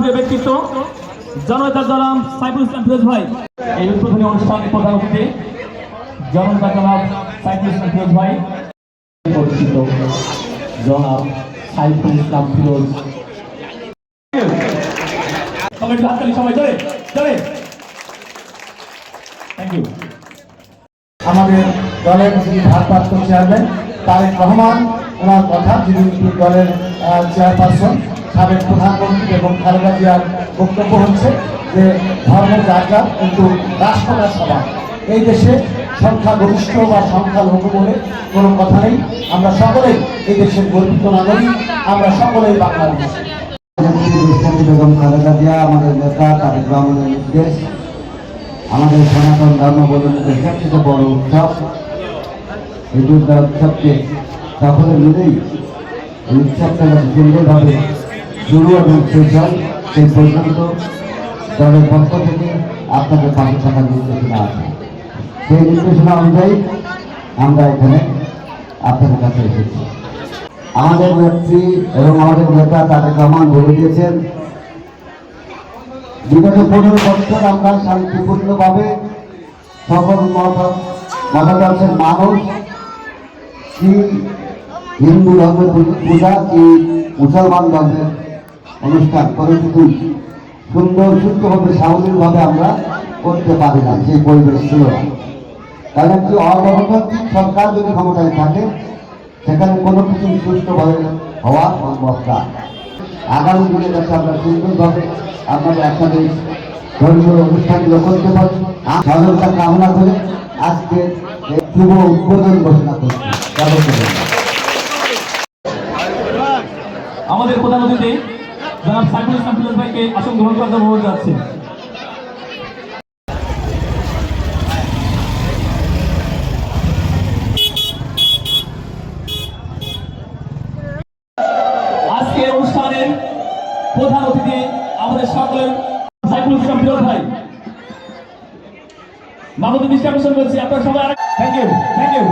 প্রিয় ব্যক্তিত্ব জনতা জনাব সাইফুল ইসলাম ফিরোজ ভাই। এই উদ্বোধনী অনুষ্ঠানে প্রধান অতিথি জনতা জনাব সাইফুল ইসলাম ফিরোজ ভাই। পরিচিত জনাব সাইফুল ইসলাম ফিরোজ। সবাই হাততালি সবাই চলে চলে। থ্যাংক ইউ আমাদের দলের যিনি ভারপ্রাপ্ত চেয়ারম্যান, তারেক রহমান, ওনার কথা যিনি দলের চেয়ারপারসন, সাবেক প্রধানমন্ত্রী এবং খালেদা জিয়ার বক্তব্য হচ্ছে যে ধর্ম যার কিন্তু রাষ্ট্রটা সবার এই দেশে সংখ্যাগরিষ্ঠ বা সংখ্যালঘু বলে কোনো কথা নেই। আমরা সকলেই এই দেশের গর্বিত নাগরিক, আমরা সকলেই বাংলাদেশি খালেদা জিয়া, আমাদের নেতা তারেক রহমানের নির্দেশ। আমাদের সনাতন ধর্মাবলম্বীদের সবচেয়ে বড় উৎসব, এই দুর্গা উৎসবকে সকলে মিলেই এই উৎসবটা যাতে সুন্দরভাবে শুরু এবং শেষ হয়, সেই পর্যন্ত দলের পক্ষ থেকে আপনাদের পাশে থাকার নির্দেশনা আছে। সেই নির্দেশনা অনুযায়ী আমরা এখানে আপনাদের কাছে এসেছি। আমাদের নেত্রী এবং আমাদের নেতা তাদের রহমান বলে দিয়েছেন বিগত পনেরো বছর আমরা শান্তিপূর্ণভাবে সকল মত মতাদর্শের মানুষ কি হিন্দু ধর্মের পূজা কি মুসলমান ধর্মের অনুষ্ঠান করে কিছু সুন্দর সুস্থভাবে স্বাভাবিকভাবে আমরা করতে পারি না সেই পরিবেশ ছিল না। কারণ একটি অগণতান্ত্রিক সরকার যদি ক্ষমতায় থাকে, সেখানে কোনো কিছু সুষ্ঠুভাবে হওয়া সম্ভব না। আগামী দিনে যাতে আমরা সুন্দরভাবে আমাদের একসাথে ধর্মীয় অনুষ্ঠানগুলো করতে পারি। সহযোগিতা কামনা করে আজকে শুভ উদ্বোধন ঘোষণা করছি। আমাদের প্রধান অতিথি জনাব সাইফুল ইসলাম ফিরোজ ভাইকে আসন গ্রহণ করতে অনুরোধ যাচ্ছে আজকে অনুষ্ঠানের প্রধান অতিথি আমাদের সকলের, সাইফুল ইসলাম ফিরোজ ভাই। মাননীয় ইসলাম বলছি, আপনারা সবাই থ্যাংক ইউ থ্যাংক ইউ